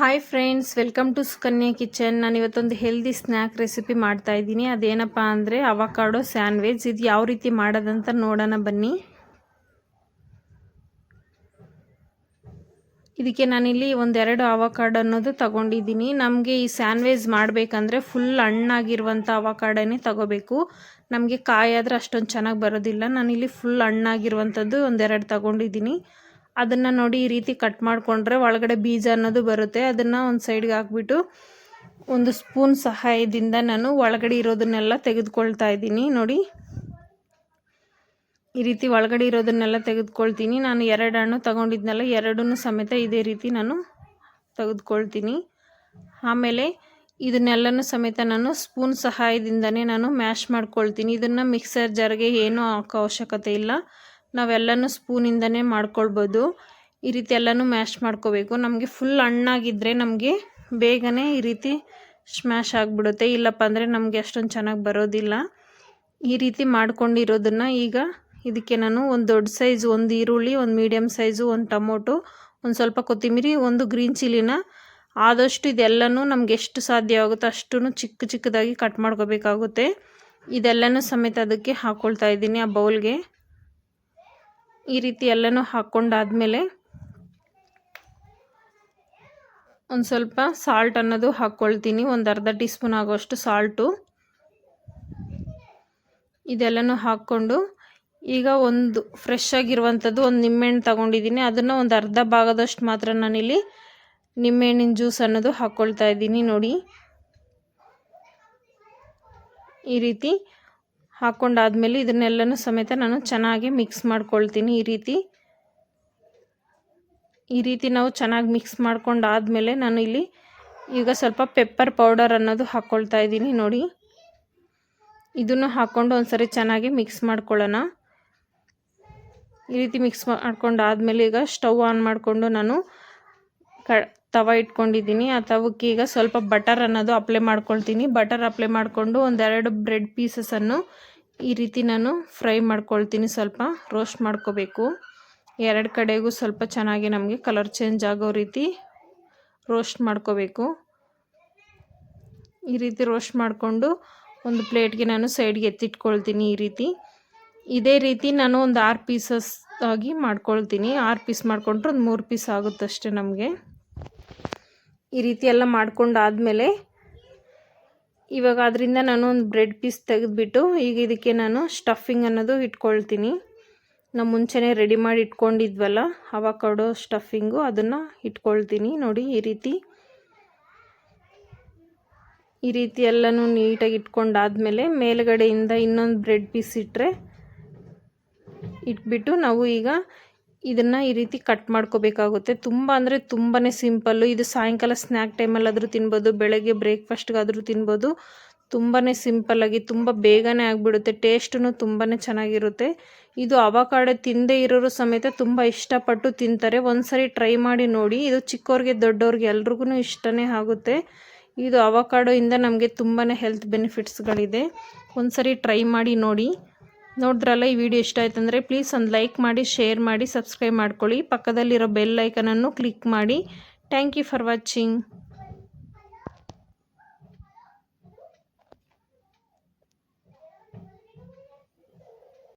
Hi friends welcome to Sukanya kitchen ನಾನು ಇವತ್ತೊಂದು healthy snack recipe ಮಾಡ್ತಾ ಇದ್ದೀನಿ. ಅದೇನಪ್ಪ ಅಂದರೆ ಅವಕಾಡೋ ಸ್ಯಾಂಡ್ವಿಚ್ ಇದು ಯಾವ ರೀತಿ ಮಾಡೋದಂತ ನೋಡೋಣ ಬನ್ನಿ. ಇದಕ್ಕೆ ನಾನಿಲ್ಲಿ ಒಂದೆರಡು ಅವಕಾಡ ಅನ್ನೋದು ತಗೊಂಡಿದ್ದೀನಿ. ನಮಗೆ ಈ ಸ್ಯಾಂಡ್ವಿಚ್ ಮಾಡಬೇಕಂದ್ರೆ ಫುಲ್ ಹಣ್ಣಾಗಿರುವಂಥ ಅವಕಾಡನೇ ತಗೋಬೇಕು. ನಮಗೆ ಕಾಯಾದರೆ ಅಷ್ಟೊಂದು ಚೆನ್ನಾಗಿ ಬರೋದಿಲ್ಲ. ನಾನಿಲ್ಲಿ ಫುಲ್ ಹಣ್ಣಾಗಿರುವಂಥದ್ದು ಒಂದೆರಡು ತಗೊಂಡಿದ್ದೀನಿ. ಅದನ್ನು ನೋಡಿ ಈ ರೀತಿ ಕಟ್ ಮಾಡಿಕೊಂಡ್ರೆ ಒಳಗಡೆ ಬೀಜ ಅನ್ನೋದು ಬರುತ್ತೆ. ಅದನ್ನು ಒಂದು ಸೈಡ್ಗೆ ಹಾಕ್ಬಿಟ್ಟು ಒಂದು ಸ್ಪೂನ್ ಸಹಾಯದಿಂದ ನಾನು ಒಳಗಡೆ ಇರೋದನ್ನೆಲ್ಲ ತೆಗೆದುಕೊಳ್ತಾ ಇದ್ದೀನಿ. ನೋಡಿ, ಈ ರೀತಿ ಒಳಗಡೆ ಇರೋದನ್ನೆಲ್ಲ ತೆಗೆದುಕೊಳ್ತೀನಿ. ನಾನು ಎರಡು ಹಣ್ಣು ತಗೊಂಡಿದ್ನಲ್ಲ, ಎರಡನ್ನೂ ಸಮೇತ ಇದೇ ರೀತಿ ನಾನು ತೆಗೆದುಕೊಳ್ತೀನಿ. ಆಮೇಲೆ ಇದನ್ನೆಲ್ಲನೂ ಸಮೇತ ನಾನು ಸ್ಪೂನ್ ಸಹಾಯದಿಂದನೇ ನಾನು ಮ್ಯಾಶ್ ಮಾಡ್ಕೊಳ್ತೀನಿ. ಇದನ್ನು ಮಿಕ್ಸರ್ ಜಾರ್ಗೆ ಏನೂ ಹಾಕೋ ಅವಶ್ಯಕತೆ ಇಲ್ಲ. ನಾವೆಲ್ಲನೂ ಸ್ಪೂನಿಂದನೇ ಮಾಡ್ಕೊಳ್ಬೋದು. ಈ ರೀತಿ ಎಲ್ಲನೂ ಮ್ಯಾಶ್ ಮಾಡ್ಕೋಬೇಕು. ನಮಗೆ ಫುಲ್ ಹಣ್ಣಾಗಿದ್ದರೆ ನಮಗೆ ಬೇಗನೆ ಈ ರೀತಿ ಸ್ಮ್ಯಾಶ್ ಆಗಿಬಿಡುತ್ತೆ. ಇಲ್ಲಪ್ಪ ಅಂದರೆ ನಮಗೆ ಅಷ್ಟೊಂದು ಚೆನ್ನಾಗಿ ಬರೋದಿಲ್ಲ. ಈ ರೀತಿ ಮಾಡ್ಕೊಂಡಿರೋದನ್ನು ಈಗ ಇದಕ್ಕೆ ನಾನು ಒಂದು ದೊಡ್ಡ ಸೈಜ್ ಒಂದು ಈರುಳ್ಳಿ, ಒಂದು ಮೀಡಿಯಮ್ ಸೈಜು ಒಂದು ಟೊಮೊಟೊ, ಒಂದು ಸ್ವಲ್ಪ ಕೊತ್ತಂಬರಿ ಒಂದು ಗ್ರೀನ್ ಚಿಲ್ಲಿನ ಆದಷ್ಟು ಇದೆಲ್ಲನೂ ನಮ್ಗೆ ಎಷ್ಟು ಸಾಧ್ಯ ಆಗುತ್ತೋ ಅಷ್ಟು ಚಿಕ್ಕ ಚಿಕ್ಕದಾಗಿ ಕಟ್ ಮಾಡ್ಕೋಬೇಕಾಗುತ್ತೆ. ಇದೆಲ್ಲನೂ ಸಮೇತ ಅದಕ್ಕೆ ಹಾಕ್ಕೊಳ್ತಾ ಇದ್ದೀನಿ ಆ ಬೌಲ್ಗೆ ಈ ರೀತಿ ಎಲ್ಲನೂ ಹಾಕ್ಕೊಂಡಾದಮೇಲೆ ಒಂದು ಸ್ವಲ್ಪ ಸಾಲ್ಟ್ ಅನ್ನೋದು ಹಾಕ್ಕೊಳ್ತೀನಿ. ಒಂದು ಅರ್ಧ ಟೀ ಸ್ಪೂನ್ ಆಗೋಷ್ಟು ಸಾಲ್ಟು ಇದೆಲ್ಲನೂ ಹಾಕ್ಕೊಂಡು ಈಗ ಒಂದು ಫ್ರೆಶ್ ಆಗಿರುವಂಥದ್ದು ಒಂದು ನಿಂಬೆಹಣ್ಣು ತಗೊಂಡಿದ್ದೀನಿ. ಅದನ್ನು ಒಂದು ಅರ್ಧ ಭಾಗದಷ್ಟು ಮಾತ್ರ ನಾನಿಲ್ಲಿ ನಿಂಬೆಹಣ್ಣಿನ ಜ್ಯೂಸ್ ಅನ್ನೋದು ಹಾಕ್ಕೊಳ್ತಾ ಇದ್ದೀನಿ ನೋಡಿ. ಈ ರೀತಿ ಹಾಕ್ಕೊಂಡಾದ್ಮೇಲೆ ಇದನ್ನೆಲ್ಲನೂ ಸಮೇತ ನಾನು ಚೆನ್ನಾಗಿ ಮಿಕ್ಸ್ ಮಾಡ್ಕೊಳ್ತೀನಿ ಈ ರೀತಿ. ಈ ರೀತಿ ನಾವು ಚೆನ್ನಾಗಿ ಮಿಕ್ಸ್ ಮಾಡ್ಕೊಂಡಾದಮೇಲೆ ನಾನು ಇಲ್ಲಿ ಈಗ ಸ್ವಲ್ಪ ಪೆಪ್ಪರ್ ಪೌಡರ್ ಅನ್ನೋದು ಹಾಕ್ಕೊಳ್ತಾ ಇದ್ದೀನಿ ನೋಡಿ. ಇದನ್ನು ಹಾಕ್ಕೊಂಡು ಒಂದ್ಸರಿ ಚೆನ್ನಾಗಿ ಮಿಕ್ಸ್ ಮಾಡ್ಕೊಳ್ಳೋಣ. ಈ ರೀತಿ ಮಿಕ್ಸ್ ಮಾಡ್ಕೊಂಡಾದ್ಮೇಲೆ ಈಗ ಸ್ಟವ್ ಆನ್ ಮಾಡಿಕೊಂಡು ನಾನು ಕ ತವ ಇಟ್ಕೊಂಡಿದ್ದೀನಿ. ಆ ತವಕ್ಕೆ ಈಗ ಸ್ವಲ್ಪ ಬಟರ್ ಅನ್ನೋದು ಅಪ್ಲೈ ಮಾಡ್ಕೊಳ್ತೀನಿ. ಬಟರ್ ಅಪ್ಲೈ ಮಾಡಿಕೊಂಡು ಒಂದೆರಡು ಬ್ರೆಡ್ ಪೀಸಸನ್ನು ಈ ರೀತಿ ನಾನು ಫ್ರೈ ಮಾಡ್ಕೊಳ್ತೀನಿ. ಸ್ವಲ್ಪ ರೋಸ್ಟ್ ಮಾಡ್ಕೋಬೇಕು. ಎರಡು ಕಡೆಗೂ ಸ್ವಲ್ಪ ಚೆನ್ನಾಗಿ ನಮಗೆ ಕಲರ್ ಚೇಂಜ್ ಆಗೋ ರೀತಿ ರೋಸ್ಟ್ ಮಾಡ್ಕೋಬೇಕು. ಈ ರೀತಿ ರೋಸ್ಟ್ ಮಾಡಿಕೊಂಡು ಒಂದು ಪ್ಲೇಟ್ಗೆ ನಾನು ಸೈಡ್ಗೆ ಎತ್ತಿಟ್ಕೊಳ್ತೀನಿ ಈ ರೀತಿ. ಇದೇ ರೀತಿ ನಾನು ಒಂದು ಆರು ಪೀಸಸ್ ಆಗಿ ಮಾಡ್ಕೊಳ್ತೀನಿ. ಆರು ಪೀಸ್ ಮಾಡಿಕೊಂಡ್ರೆ ಒಂದು ಮೂರು ಪೀಸ್ ಆಗುತ್ತಷ್ಟೇ ನಮಗೆ. ಈ ರೀತಿ ಎಲ್ಲ ಮಾಡ್ಕೊಂಡಾದಮೇಲೆ ಇವಾಗ ಅದರಿಂದ ನಾನು ಒಂದು ಬ್ರೆಡ್ ಪೀಸ್ ತೆಗೆದುಬಿಟ್ಟು ಈಗ ಇದಕ್ಕೆ ನಾನು ಸ್ಟಫಿಂಗ್ ಅನ್ನೋದು ಇಟ್ಕೊಳ್ತೀನಿ. ನಾವು ಮುಂಚೆನೇ ರೆಡಿ ಮಾಡಿ ಇಟ್ಕೊಂಡಿದ್ವಲ್ಲ ಅವಕಾಡೋ ಸ್ಟಫಿಂಗು ಅದನ್ನು ಇಟ್ಕೊಳ್ತೀನಿ ನೋಡಿ ಈ ರೀತಿ. ಈ ರೀತಿ ಎಲ್ಲನೂ ನೀಟಾಗಿ ಇಟ್ಕೊಂಡಾದಮೇಲೆ ಮೇಲುಗಡೆಯಿಂದ ಇನ್ನೊಂದು ಬ್ರೆಡ್ ಪೀಸ್ ಇಟ್ಟರೆ ಇಟ್ಬಿಟ್ಟು ನಾವು ಈಗ ಇದನ್ನು ಈ ರೀತಿ ಕಟ್ ಮಾಡ್ಕೋಬೇಕಾಗುತ್ತೆ. ತುಂಬ ಅಂದರೆ ತುಂಬಾ ಸಿಂಪಲ್ಲು ಇದು ಸಾಯಂಕಾಲ ಸ್ನ್ಯಾಕ್ ಟೈಮಲ್ಲಾದರೂ ತಿನ್ಬೋದು, ಬೆಳಗ್ಗೆ ಬ್ರೇಕ್ಫಾಸ್ಟ್ಗಾದರೂ ತಿನ್ಬೋದು. ತುಂಬಾ ಸಿಂಪಲ್ಲಾಗಿ ತುಂಬ ಬೇಗನೆ ಆಗಿಬಿಡುತ್ತೆ. ಟೇಸ್ಟೂ ತುಂಬಾ ಚೆನ್ನಾಗಿರುತ್ತೆ. ಇದು ಅವಕಾಡೆ ತಿಂದೇ ಇರೋರು ಸಮೇತ ತುಂಬ ಇಷ್ಟಪಟ್ಟು ತಿಂತಾರೆ. ಒಂದ್ಸರಿ ಟ್ರೈ ಮಾಡಿ ನೋಡಿ. ಇದು ಚಿಕ್ಕವ್ರಿಗೆ ದೊಡ್ಡವ್ರಿಗೆ ಎಲ್ರಿಗೂ ಇಷ್ಟನೇ ಆಗುತ್ತೆ. ಇದು ಅವಕಾಡೋಯಿಂದ ನಮಗೆ ತುಂಬಾ ಹೆಲ್ತ್ ಬೆನಿಫಿಟ್ಸ್ಗಳಿದೆ ಒಂದ್ಸರಿ ಟ್ರೈ ಮಾಡಿ ನೋಡಿ. ನೋಡಿದ್ರಲ್ಲ ಈ ವಿಡಿಯೋ ಇಷ್ಟ ಆಯ್ತು ಅಂದರೆ ಪ್ಲೀಸ್ ಒಂದು ಲೈಕ್ ಮಾಡಿ ಶೇರ್ ಮಾಡಿ ಸಬ್ಸ್ಕ್ರೈಬ್ ಮಾಡ್ಕೊಳ್ಳಿ. ಪಕ್ಕದಲ್ಲಿರೋ ಬೆಲ್ ಐಕನನ್ನು ಕ್ಲಿಕ್ ಮಾಡಿ. Thank you for watching